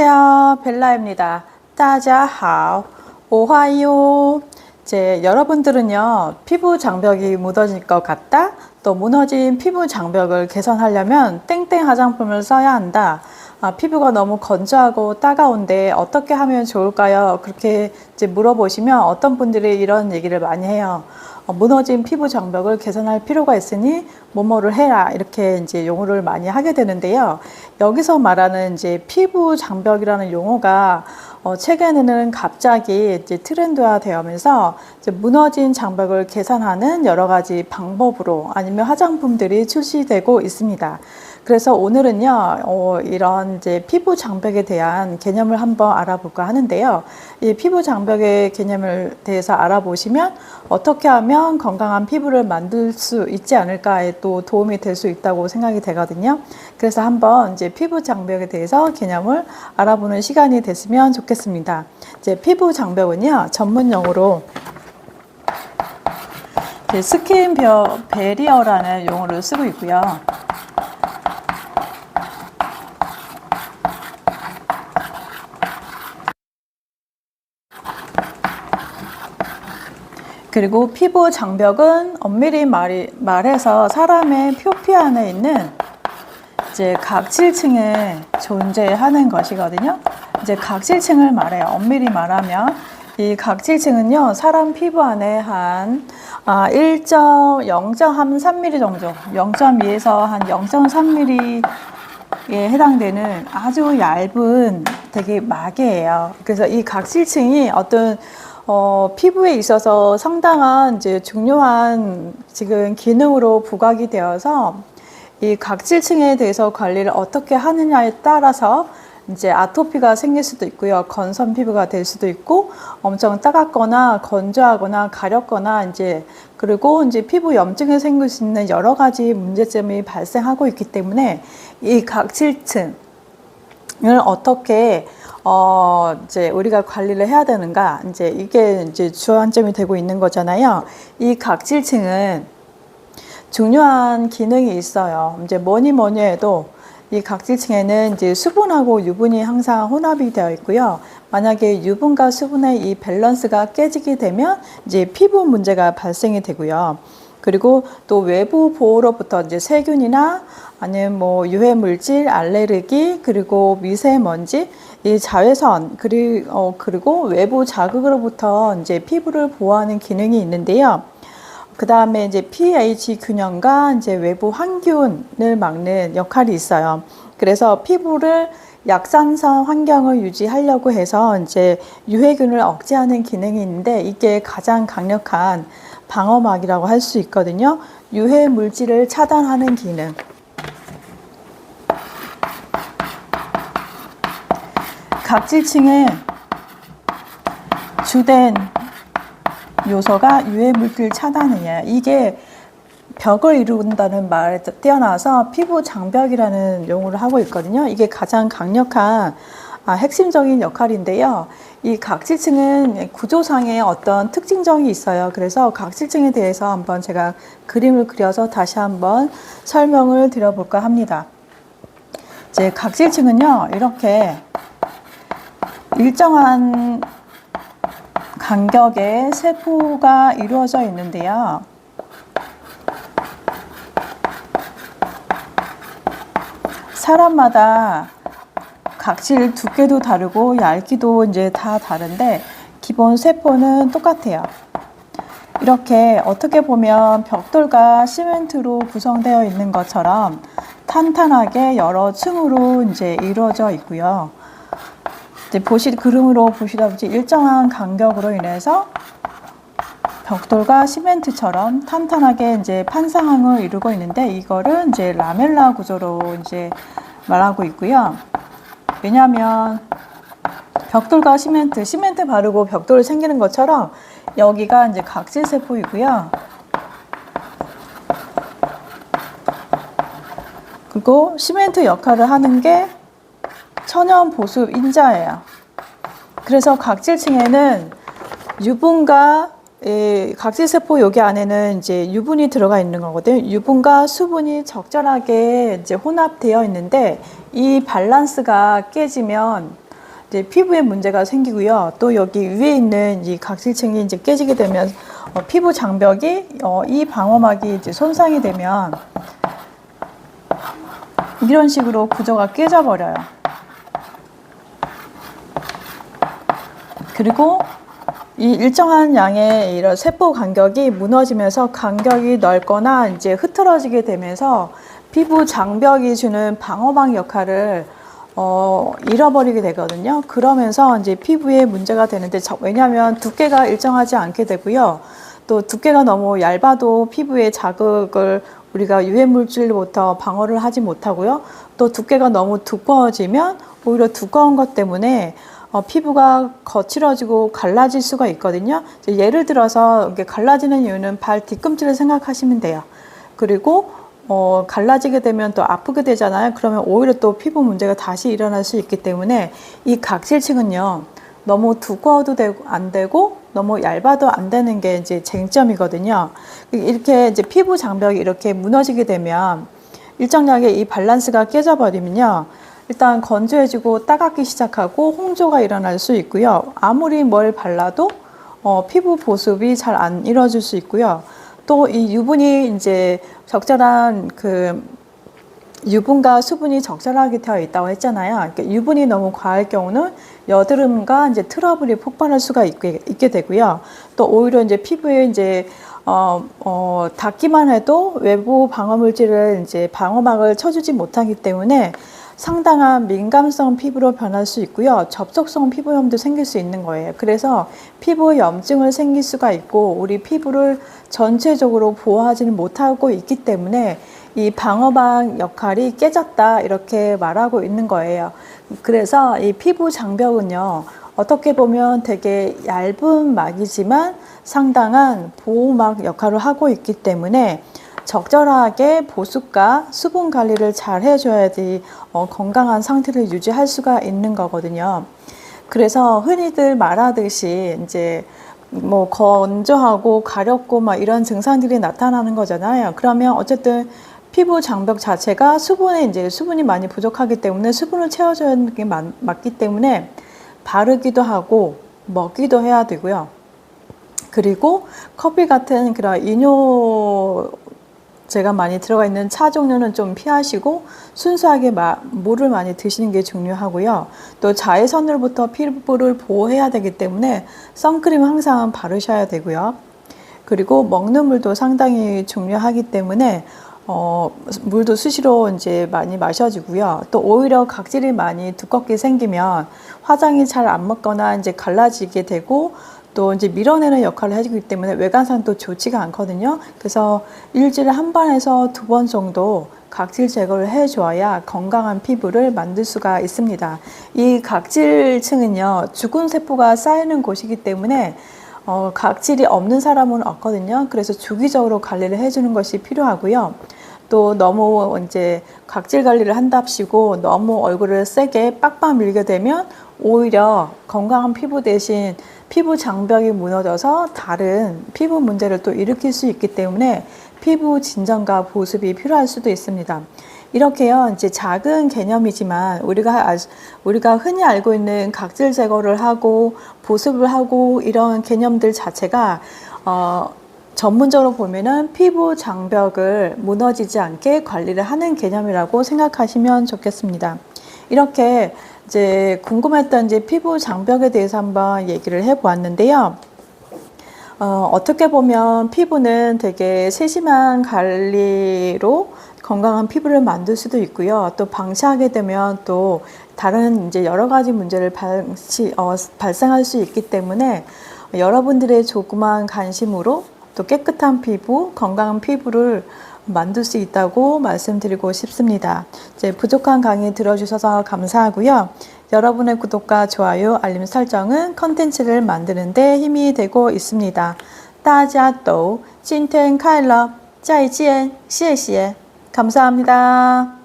안녕하세요. 벨라입니다. 따자하오. 오하이오. 제 여러분들은요, 피부 장벽이 무너질 것 같다? 또 무너진 피부 장벽을 개선하려면 땡땡 화장품을 써야 한다. 아, 피부가 너무 건조하고 따가운데 어떻게 하면 좋을까요? 그렇게 이제 물어보시면 어떤 분들이 이런 얘기를 많이 해요. 어, 무너진 피부 장벽을 개선할 필요가 있으니 뭐뭐를 해라 이렇게 이제 용어를 많이 하게 되는데요. 여기서 말하는 이제 피부 장벽이라는 용어가 어, 최근에는 갑자기 이제 트렌드화 되면서 이제 무너진 장벽을 개선하는 여러 가지 방법으로 아니면 화장품들이 출시되고 있습니다. 그래서 오늘은요, 어, 이런 이제 피부 장벽에 대한 개념을 한번 알아볼까 하는데요. 이 피부 장벽의 개념을 대해서 알아보시면 어떻게 하면 건강한 피부를 만들 수 있지 않을까에 또 도움이 될 수 있다고 생각이 되거든요. 그래서 한번 이제 피부 장벽에 대해서 개념을 알아보는 시간이 됐으면 좋겠습니다. 이제 피부 장벽은요, 전문 용어로 스킨 벼- 베리어라는 용어를 쓰고 있고요. 그리고 피부 장벽은 엄밀히 말이, 말해서 사람의 표피 안에 있는 이제 각질층에 존재하는 것이거든요. 이제 각질층을 말해요. 엄밀히 말하면 이 각질층은요 사람 피부 안에 한 아, 1.0.3mm 정도, 0.2에서 한 0.3mm에 해당되는 아주 얇은 되게 막이에요. 그래서 이 각질층이 어떤 어, 피부에 있어서 상당한 이제 중요한 지금 기능으로 부각이 되어서 이 각질층에 대해서 관리를 어떻게 하느냐에 따라서 이제 아토피가 생길 수도 있고요. 건선 피부가 될 수도 있고 엄청 따갑거나 건조하거나 가렵거나 이제 그리고 이제 피부 염증이 생길 수 있는 여러 가지 문제점이 발생하고 있기 때문에 이 각질층을 어떻게 어, 이제 우리가 관리를 해야 되는가, 이제 이게 이제 주안점이 되고 있는 거잖아요. 이 각질층은 중요한 기능이 있어요. 이제 뭐니 뭐니 해도 이 각질층에는 이제 수분하고 유분이 항상 혼합이 되어 있고요. 만약에 유분과 수분의 이 밸런스가 깨지게 되면 이제 피부 문제가 발생이 되고요. 그리고 또 외부 보호로부터 이제 세균이나 아니면 뭐 유해 물질, 알레르기, 그리고 미세먼지, 이 자외선, 그리고, 어, 그리고 외부 자극으로부터 이제 피부를 보호하는 기능이 있는데요. 그 다음에 이제 pH 균형과 이제 외부 환균을 막는 역할이 있어요. 그래서 피부를 약산성 환경을 유지하려고 해서 이제 유해균을 억제하는 기능이 있는데 이게 가장 강력한 방어막이라고 할 수 있거든요. 유해 물질을 차단하는 기능. 각질층의 주된 요소가 유해 물질 차단이에요. 이게 벽을 이룬다는 말에 뛰어나서 피부 장벽이라는 용어를 하고 있거든요. 이게 가장 강력한 아, 핵심적인 역할인데요. 이 각질층은 구조상의 어떤 특징점이 있어요. 그래서 각질층에 대해서 한번 제가 그림을 그려서 다시 한번 설명을 드려볼까 합니다. 이제 각질층은요, 이렇게 일정한 간격의 세포가 이루어져 있는데요. 사람마다 각질 두께도 다르고 얇기도 이제 다 다른데 기본 세포는 똑같아요. 이렇게 어떻게 보면 벽돌과 시멘트로 구성되어 있는 것처럼 탄탄하게 여러 층으로 이제 이루어져 있고요. 이제 보시 그림으로 보시다 보지 일정한 간격으로 인해서 벽돌과 시멘트처럼 탄탄하게 이제 판상을 이루고 있는데 이거를 이제 라멜라 구조로 이제 말하고 있고요. 왜냐하면 벽돌과 시멘트, 시멘트 바르고 벽돌이 생기는 것처럼 여기가 이제 각질 세포이고요. 그리고 시멘트 역할을 하는 게 천연 보습 인자예요. 그래서 각질층에는 유분과 이 각질세포 여기 안에는 이제 유분이 들어가 있는 거거든요. 유분과 수분이 적절하게 이제 혼합되어 있는데 이 밸런스가 깨지면 이제 피부에 문제가 생기고요. 또 여기 위에 있는 이 각질층이 이제 깨지게 되면 어, 피부 장벽이 어, 이 방어막이 이제 손상이 되면 이런 식으로 구조가 깨져 버려요. 그리고 이 일정한 양의 이런 세포 간격이 무너지면서 간격이 넓거나 이제 흐트러지게 되면서 피부 장벽이 주는 방어막 역할을 어, 잃어버리게 되거든요. 그러면서 이제 피부에 문제가 되는데 저- 왜냐하면 두께가 일정하지 않게 되고요. 또 두께가 너무 얇아도 피부에 자극을 우리가 유해 물질로부터 방어를 하지 못하고요. 또 두께가 너무 두꺼워지면 오히려 두꺼운 것 때문에 어, 피부가 거칠어지고 갈라질 수가 있거든요. 예를 들어서 이렇게 갈라지는 이유는 발 뒤꿈치를 생각하시면 돼요. 그리고 어, 갈라지게 되면 또 아프게 되잖아요. 그러면 오히려 또 피부 문제가 다시 일어날 수 있기 때문에 이 각질층은요. 너무 두꺼워도 되고 안 되고 너무 얇아도 안 되는 게 이제 쟁점이거든요. 이렇게 이제 피부 장벽이 이렇게 무너지게 되면 일정량의 이 밸런스가 깨져버리면요. 일단 건조해지고 따갑기 시작하고 홍조가 일어날 수 있고요. 아무리 뭘 발라도 어, 피부 보습이 잘 안 이루어질 수 있고요. 또 이 유분이 이제 적절한 그 유분과 수분이 적절하게 되어 있다고 했잖아요. 그러니까 유분이 너무 과할 경우는 여드름과 이제 트러블이 폭발할 수가 있게, 있게 되고요. 또 오히려 이제 피부에 이제 어, 어, 닿기만 해도 외부 방어 물질을 이제 방어막을 쳐주지 못하기 때문에 상당한 민감성 피부로 변할 수 있고요. 접촉성 피부염도 생길 수 있는 거예요. 그래서 피부 염증을 생길 수가 있고 우리 피부를 전체적으로 보호하지는 못하고 있기 때문에 이 방어막 역할이 깨졌다 이렇게 말하고 있는 거예요. 그래서 이 피부 장벽은요. 어떻게 보면 되게 얇은 막이지만 상당한 보호막 역할을 하고 있기 때문에 적절하게 보습과 수분 관리를 잘 해줘야지 어, 건강한 상태를 유지할 수가 있는 거거든요. 그래서 흔히들 말하듯이 이제 뭐 건조하고 가렵고 막 이런 증상들이 나타나는 거잖아요. 그러면 어쨌든 피부 장벽 자체가 수분에 이제 수분이 많이 부족하기 때문에 수분을 채워주는 게 맞, 맞기 때문에 바르기도 하고 먹기도 해야 되고요. 그리고 커피 같은 그런 이뇨 제가 많이 들어가 있는 차 종류는 좀 피하시고 순수하게 마, 물을 많이 드시는 게 중요하고요. 또 자외선으로부터 피부를 보호해야 되기 때문에 선크림 항상 바르셔야 되고요. 그리고 먹는 물도 상당히 중요하기 때문에 어, 물도 수시로 이제 많이 마셔지고요. 또 오히려 각질이 많이 두껍게 생기면 화장이 잘 안 먹거나 이제 갈라지게 되고 또 이제 밀어내는 역할을 해주기 때문에 외관상도 좋지가 않거든요. 그래서 일주일에 한 번에서 두 번 정도 각질 제거를 해줘야 건강한 피부를 만들 수가 있습니다. 이 각질층은요, 죽은 세포가 쌓이는 곳이기 때문에 어, 각질이 없는 사람은 없거든요. 그래서 주기적으로 관리를 해주는 것이 필요하고요. 또 너무 이제 각질 관리를 한답시고 너무 얼굴을 세게 빡빡 밀게 되면 오히려 건강한 피부 대신 피부 장벽이 무너져서 다른 피부 문제를 또 일으킬 수 있기 때문에 피부 진정과 보습이 필요할 수도 있습니다. 이렇게요, 이제 작은 개념이지만 우리가 아- 우리가 흔히 알고 있는 각질 제거를 하고 보습을 하고 이런 개념들 자체가 어, 전문적으로 보면은 피부 장벽을 무너지지 않게 관리를 하는 개념이라고 생각하시면 좋겠습니다. 이렇게 이제 궁금했던 이제 피부 장벽에 대해서 한번 얘기를 해 보았는데요. 어, 어떻게 보면 피부는 되게 세심한 관리로 건강한 피부를 만들 수도 있고요. 또 방치하게 되면 또 다른 이제 여러 가지 문제를 발치, 어, 발생할 수 있기 때문에 여러분들의 조그만 관심으로 또 깨끗한 피부, 건강한 피부를 만들 수 있다고 말씀드리고 싶습니다. 이제 부족한 강의 들어주셔서 감사하고요. 여러분의 구독과 좋아요, 알림 설정은 컨텐츠를 만드는 데 힘이 되고 있습니다. 大家都今天快乐，再见，谢谢，감사합니다.